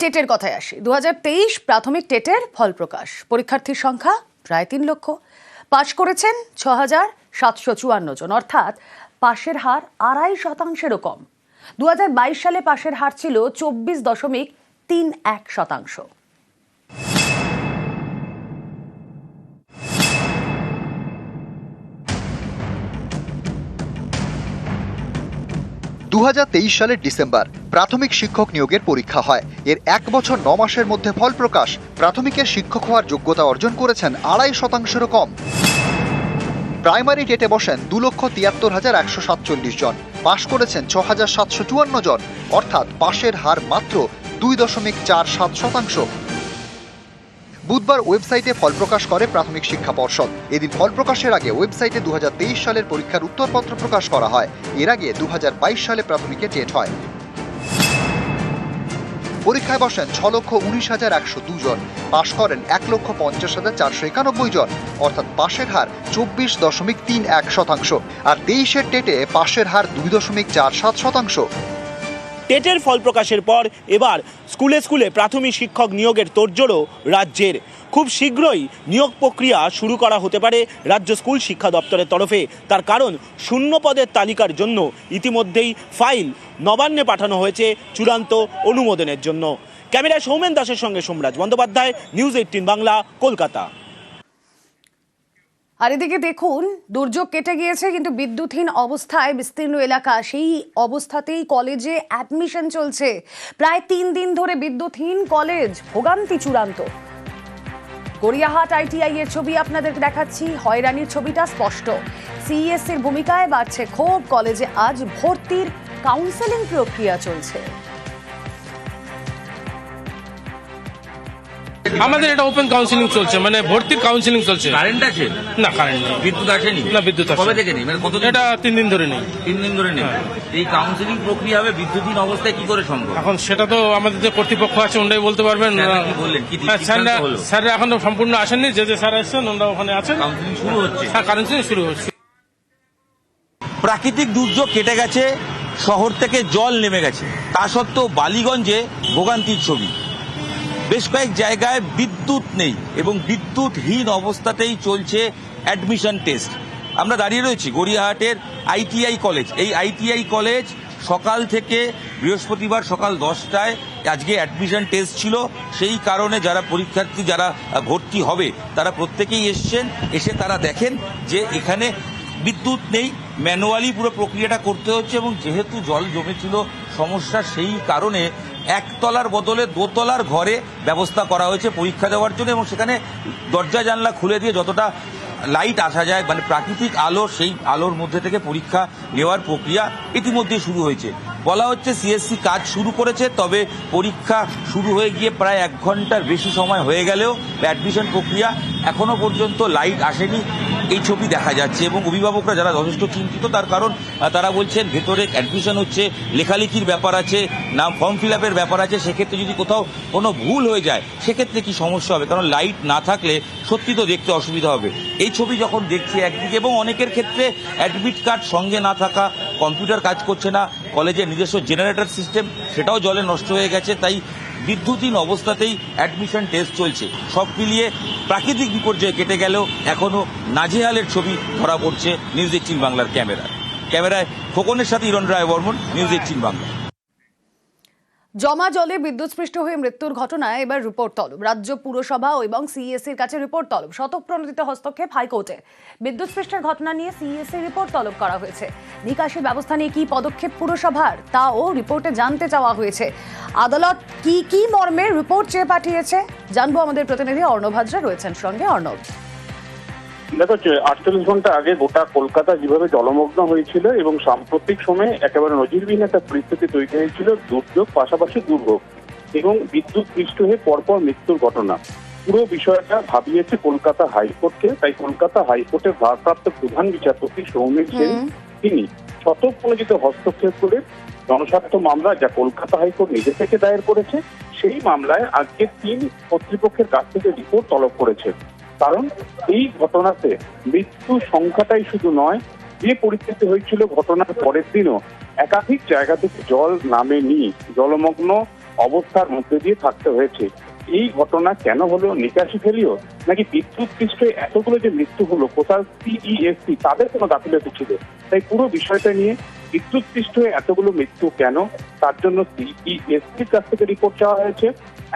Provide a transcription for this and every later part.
টেটের কথায় আসি। দু হাজার তেইশ প্রাথমিক টেটের ফল প্রকাশ পরীক্ষার্থীর সংখ্যা প্রায় তিন লক্ষ। পাশ করেছেন ছ হাজার সাতশো চুয়ান্ন জন। অর্থাৎ পাশের হার আড়াই শতাংশেরও কম। দু হাজার বাইশ সালে পাশের হার ছিল চব্বিশ দশমিক তিন এক শতাংশ। দু হাজার তেইশ সালের ডিসেম্বর প্রাথমিক শিক্ষক নিয়োগের পরীক্ষা হয়। এর এক বছর ন মাসের মধ্যে ফল প্রকাশ। প্রাথমিকের শিক্ষক হওয়ার যোগ্যতা অর্জন করেছেন আড়াই শতাংশেরও কম। প্রাইমারি ডেটে বসেন দু লক্ষ তিয়াত্তর হাজার একশো সাতচল্লিশ জন। পাশ করেছেন ছ হাজার সাতশো চুয়ান্ন জন। অর্থাৎ পাশের হার মাত্র দুই দশমিক চার সাত শতাংশ। বুধবার ওয়েবসাইটে ফল প্রকাশ করে প্রাথমিক শিক্ষা পর্ষদ। এদিন ফল প্রকাশের আগে ওয়েবসাইটে দু হাজার তেইশ সালের পরীক্ষার উত্তরপত্র প্রকাশ করা হয়। এর আগে দু হাজার বাইশ সালে প্রাথমিকে টেট হয়। পরীক্ষায় বসেন ছ লক্ষ উনিশ হাজার একশো জন। পাশ করেন এক লক্ষ পঞ্চাশ হাজার চারশো একানব্বই জন। অর্থাৎ পাশের হার চব্বিশ দশমিক তিন এক শতাংশ। আর তেইশের টেটে পাশের হার দুই দশমিক চার সাত শতাংশ। টেটের ফল প্রকাশের পর এবার স্কুলে স্কুলে প্রাথমিক শিক্ষক নিয়োগের তোড়জোড়ও রাজ্যের। খুব শীঘ্রই নিয়োগ প্রক্রিয়া শুরু করা হতে পারে রাজ্য স্কুল শিক্ষা দপ্তরের তরফে। তার কারণ শূন্য পদের তালিকার জন্য ইতিমধ্যেই ফাইল নবান্নে পাঠানো হয়েছে চূড়ান্ত অনুমোদনের জন্য। ক্যামেরায় সৌমেন দাসের সঙ্গে সোমরাজ বন্দ্যোপাধ্যায়, নিউজ এইটিন বাংলা, কলকাতা। আর এদিকে দেখুন, দুর্যোগ কেটে গিয়েছে, কিন্তু বিদ্যুৎহীন অবস্থায় বিস্তীর্ণ এলাকা, সেই অবস্থাতেই কলেজে অ্যাডমিশন চলছে। প্রায় তিন দিন ধরে বিদ্যুৎহীন কলেজ, ভোগান্তি চূড়ান্ত। গড়িয়াহাট আইটিআই এর ছবি আপনাদের দেখাচ্ছি, হয়রানির ছবিটা স্পষ্ট। সিইএস ভূমিকায় বাড়ছে ক্ষোভ, কলেজে আজ ভর্তির কাউন্সেলিং প্রক্রিয়া চলছে। আমাদের এটা ওপেন কাউন্সিলিং চলছে মানে ভর্তির কাউন্সিলিং চলছে। কারেন্ট আছে? না কারেন্ট নেই। বিদ্যুৎ আসেনি? না, বিদ্যুৎ। কবে থেকে নেই? মানে কত এটা তিন দিন ধরে নেই। তিন দিন ধরে নেই? হ্যাঁ। এই কাউন্সিলিং প্রক্রিয়া হবে বিদ্যুৎহীন অবস্থায় কি করে সম্ভব? এখন সেটা তো আমাদের যে কর্তৃপক্ষ আছে ওনারাই বলতে পারবেন স্যাররা কি বললেন? কি হ্যাঁ, স্যাররা এখনও সম্পূর্ণ আসেননি যে যে স্যার আসছেন ওনারা ওখানে আছেন। কাউন্সিলিং শুরু হচ্ছে। হ্যাঁ কাউন্সিলিং শুরু হচ্ছে। প্রাকৃতিক দুর্যোগ কেটে গেছে শহর থেকে জল নেমে গেছে। তা সত্ত্বেও বালিগঞ্জে ভোগান্তির ছবি। বেশ কয়েক জায়গায় বিদ্যুৎ নেই এবং বিদ্যুৎহীন অবস্থাতেই চলছে অ্যাডমিশন টেস্ট আমরা দাঁড়িয়ে রয়েছি গড়িয়াহাটের আইটিআই কলেজ এই আইটিআই কলেজ সকাল থেকে বৃহস্পতিবার সকাল দশটায় আজকে অ্যাডমিশন টেস্ট ছিল। সেই কারণে যারা পরীক্ষার্থী, যারা ভর্তি হবে, তারা প্রত্যেকেই এসছেন। এসে তারা দেখেন যে এখানে বিদ্যুৎ নেই। ম্যানুয়ালি পুরো প্রক্রিয়াটা করতে হচ্ছে এবং যেহেতু জল জমেছিল, সমস্যা সেই কারণে একতলার বদলে দোতলার ঘরে ব্যবস্থা করা হয়েছে পরীক্ষা দেওয়ার জন্য এবং সেখানে দরজা জানলা খুলে দিয়ে যতটা লাইট আসা যায় মানে প্রাকৃতিক আলো, সেই আলোর মধ্যে থেকে পরীক্ষা নেওয়ার প্রক্রিয়া ইতিমধ্যে শুরু হয়েছে। বলা হচ্ছে সিএসসি কাজ শুরু করেছে, তবে পরীক্ষা শুরু হয়ে গিয়ে প্রায় এক ঘণ্টার বেশি সময় হয়ে গেলেও অ্যাডমিশন প্রক্রিয়া এখনও পর্যন্ত লাইট আসেনি। এই ছবি দেখা যাচ্ছে এবং অভিভাবকরা যারা যথেষ্ট চিন্তিত, তার কারণ তারা বলছেন ভেতরে অ্যাডমিশন হচ্ছে, লেখালেখির ব্যাপার আছে, নাম ফর্ম ফিল আপের ব্যাপার আছে, সেক্ষেত্রে যদি কোথাও কোনো ভুল হয়ে যায়, সেক্ষেত্রে কি সমস্যা হবে? কারণ লাইট না থাকলে সত্যি তো দেখতে অসুবিধা হবে। এই ছবি যখন দেখছি একদিকে, এবং অনেকের ক্ষেত্রে অ্যাডমিট কার্ড সঙ্গে না থাকা কম্পিউটার কাজ করছে না কলেজের নিজস্ব জেনারেটর সিস্টেম সেটাও জলে নষ্ট হয়ে গেছে, তাই বিদ্যুৎহীন অবস্থাতেই অ্যাডমিশন টেস্ট চলছে। সব মিলিয়ে প্রাকৃতিক বিপর্যয়ে কেটে গেলেও এখনও নাজেহালের ছবি ধরা পড়ছে নিউজ এইটিন বাংলার ক্যামেরায়। ক্যামেরায় খোকনের সাথে ইরণ রায় বর্মন নিউজ এইটিন বাংলা। জমা জলে বিদ্যুৎস্পৃষ্ট হয়ে মৃত্যুর ঘটনায় এবার রিপোর্ট তলব। রাজ্য পুরসভা এবং সিইএসসির কাছে রিপোর্ট তলব। শতপ্রণোদিত হস্তক্ষেপ হাইকোর্টে। বিদ্যুৎস্পৃষ্টের ঘটনা নিয়ে সিইএসসি রিপোর্ট তলব করা হয়েছে। নিকাশি ব্যবস্থা নিয়ে কি পদক্ষেপ পুরসভার, তাও রিপোর্টে জানতে চাওয়া হয়েছে। আদালত কি কি মর্মে রিপোর্ট চেয়ে পাঠিয়েছে? জানব আমাদের প্রতিনিধি অর্ণব রয়েছেন সঙ্গে। অর্ণব। দেখো আটচল্লিশ ঘণ্টা আগে গোটা কলকাতা যেভাবে জলমগ্ন হয়েছিল এবং সাম্প্রতিক সময়ে একেবারে নজিরবিহীন একটা পরিস্থিতি তৈরি হয়েছিল দুর্যোগ পাশাপাশি দুর্ভোগ এবং বিদ্যুৎ পৃষ্ঠ হয়ে পরপর মৃত্যুর ঘটনা। পুরো বিষয়টা ভাবিয়েছে কলকাতা হাইকোর্টকে। তাই কলকাতা হাইকোর্টের ভারপ্রাপ্ত প্রধান বিচারপতি সৌমিক সেন তিনি শতপ্রণোদিত হস্তক্ষেপ করে জনস্বার্থ মামলা যা কলকাতা হাইকোর্ট নিজে থেকে দায়ের করেছে সেই মামলায় আজকে তিন কর্তৃপক্ষের কাছ থেকে রিপোর্ট তলব করেছে। কারণ এই ঘটনাতে মৃত্যু সংখ্যাটাই শুধু নয়, যে পরিস্থিতি হয়েছিল ঘটনার পরের দিনও একাধিক জায়গা থেকে জল নামেনি, জলমগ্ন অবস্থার মধ্যে দিয়ে থাকতে হয়েছে। এই ঘটনা কেন হলো, নিকাশি ফেলিও, নাকি বিদ্যুৎ পৃষ্ঠে এতগুলো যে মৃত্যু হলো, কোথাও সিইএসসি তাদের কোনো গাফিলতি ছিল? তাই পুরো বিষয়টা নিয়ে বিদ্যুৎ পৃষ্ঠে এতগুলো মৃত্যু কেন? তার জন্য সিইএসসির কাছ থেকে রিপোর্ট চাওয়া হয়েছে।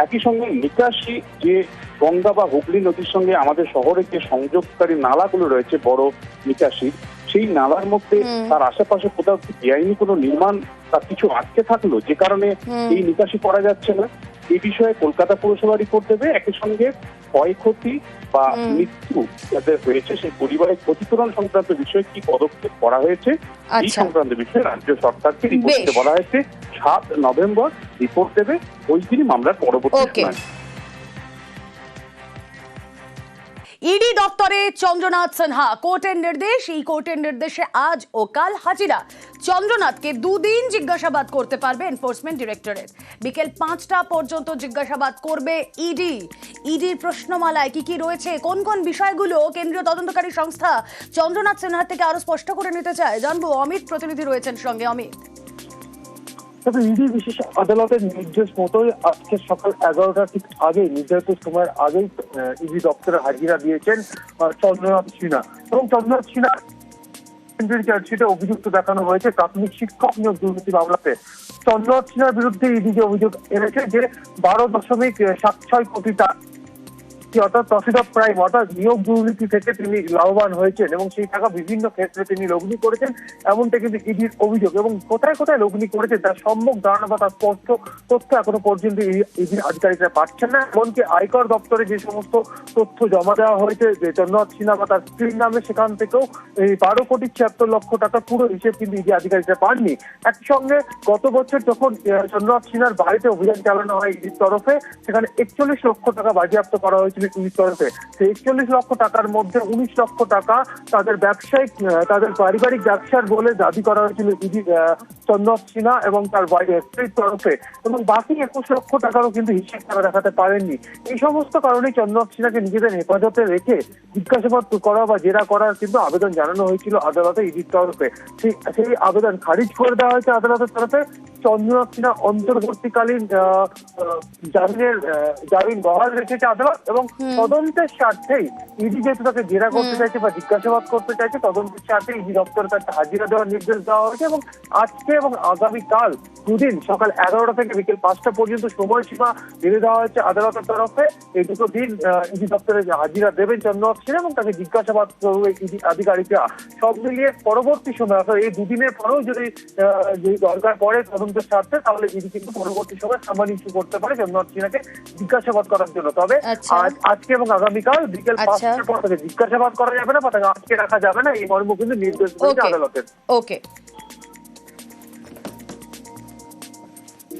একই সঙ্গে নিকাশি যে গঙ্গা বা হুগলি নদীর সঙ্গে আমাদের শহরে যে সংযোগকারী নালাগুলো রয়েছে বড় নিকাশি সেই নালার মধ্যে তার আশেপাশে কোথাও বেআইনি কোনো নির্মাণ তার কিছু আটকে থাকল? যে কারণে এই নিকাশি করা যাচ্ছে না। এই বিষয়ে কলকাতা পুরসভা রিপোর্ট দেবে। একই সঙ্গে ক্ষয়ক্ষতি বা মৃত্যু যাদের হয়েছে সেই পরিবারের ক্ষতিপূরণ সংক্রান্ত বিষয়ে কি পদক্ষেপ করা হয়েছে? এই আচ্ছা। সংক্রান্ত বিষয়ে রাজ্য সরকারকে রিপোর্ট দিতে বলা হয়েছে। সাত নভেম্বর রিপোর্ট দেবে। ওই দিনই মামলার পরবর্তী ইডি দপ্তরে চন্দ্রনাথ সিনহা কোর্টের নির্দেশ এই কোর্টের নির্দেশে আজ ও কাল হাজিরা চন্দ্রনাথকে দুদিন জিজ্ঞাসাবাদ করতে পারবে এনফোর্সমেন্ট ডিরেক্টরেট বিকেল পাঁচটা পর্যন্ত জিজ্ঞাসাবাদ করবে ইডি ইডির প্রশ্নমালায় কি কি রয়েছে কোন কোন বিষয়গুলো কেন্দ্রীয় তদন্তকারী সংস্থা চন্দ্রনাথ সিনহার থেকে আরও স্পষ্ট করে নিতে চায় জানব অমিত প্রতিনিধি রয়েছেন সঙ্গে অমিত তবে ইডি বিশেষ আদালতের নির্দেশ মতোই আজকে সকাল এগারোটা ঠিক আগে নির্ধারিত সময়ের আগেই ইডি দপ্তরে হাজিরা দিয়েছেন চন্দ্রনাথ সিনহা। এবং চন্দ্রনাথ সিনহা চার্জশিটে অভিযুক্ত দেখানো হয়েছে, প্রাথমিক শিক্ষক নিয়োগ দুর্নীতি মামলাতে। চন্দ্রনাথ সিনহার বিরুদ্ধে ইডি যে অভিযোগ এনেছে যে, বারো দশমিক সাত ছয় কোটি টাকা অর্থাৎ প্রফিট অফ অর্থাৎ নিয়োগ দুর্নীতি থেকে তিনি লাভবান হয়েছেন এবং সেই টাকা বিভিন্ন ক্ষেত্রে তিনি লগ্নি করেছেন, এমনটা কিন্তু ইডির অভিযোগ। এবং কোথায় কোথায় লগ্নি করেছেন তার সম্মুখ ধারণা বা তার স্পষ্ট তথ্য এখনও পর্যন্ত ইডির আধিকারিকরা পাচ্ছেন না। এমনকি আয়কর দপ্তরে যে সমস্ত তথ্য জমা দেওয়া হয়েছে, যে চন্দ্রনাথ সিনহা বা তার স্ত্রীর নামে সেখান থেকেও এই বারো কোটি ছিয়াত্তর লক্ষ টাকা পুরো হিসেব কিন্তু ইডি আধিকারিকরা পাননি। একসঙ্গে গত বছর যখন চন্দ্রনাথ সিনহার বাড়িতে অভিযান চালানো হয় ইডির তরফে, সেখানে একচল্লিশ লক্ষ টাকা বাজেয়াপ্ত করা হয়েছিল। তরফে সেই একচল্লিশ লক্ষ টাকার মধ্যে উনিশ লক্ষ টাকা তাদের ব্যবসায়িক তাদের পারিবারিক ব্যবসার বলে দাবি করা হয়েছিল ইডি আহ, সিনহা এবং তার স্ত্রীর তরফে এবং বাকি একুশ লক্ষ টাকারও কিন্তু হিসেব তারা দেখাতে পারেননি। এই সমস্ত কারণেই চন্দ্রনাথ সিনহাকে নিজেদের হেফাজতে রেখে জিজ্ঞাসাবাদ করা বা জেরা করার কিন্তু আবেদন জানানো হয়েছিল আদালতে ইডির তরফে। সেই সেই আবেদন খারিজ করে দেওয়া হয়েছে আদালতের তরফে। চন্দ্রনাথ সিনহা অন্তর্বর্তীকালীন জামিনের জামিন বহাল রেখেছে আদালত এবং তদন্তের স্বার্থেই ইডি যেহেতু তাকে জেরা করতে চাইছে বা জিজ্ঞাসাবাদ করতে চাইছে তদন্তের স্বার্থে ইডি দপ্তরের কাছে হাজিরা দেওয়ার নির্দেশ দেওয়া হয়েছে এবং আজকে এবং আগামীকাল দুদিন সকাল এগারোটা থেকে বিকেল পাঁচটা পর্যন্ত সময়সীমা বেঁধে দেওয়া হয়েছে আদালতের তরফে। এই দুটো দিন ইডি দপ্তরে হাজিরা দেবেন চন্দ্রনাথ সিনহা এবং তাকে জিজ্ঞাসাবাদ করবে ইডি আধিকারিকরা। সব মিলিয়ে পরবর্তী সময় অর্থাৎ এই দুদিনের পরেও যদি যদি দরকার পড়ে তদন্তের স্বার্থে তাহলে ইডি কিন্তু পরবর্তী সময় সামান ইস্যু করতে পারে চন্দ্রনাথ সিনহাকে জিজ্ঞাসাবাদ করার জন্য। তবে আচ্ছা। আজ আজকে এবং আগামীকাল বিকেল আচ্ছা। পাঁচটার পর তাকে জিজ্ঞাসাবাদ করা যাবে না বা তাকে আটকে রাখা যাবে না এই মর্ম কিন্তু নির্দেশ দিয়েছে আদালতের। ওকে।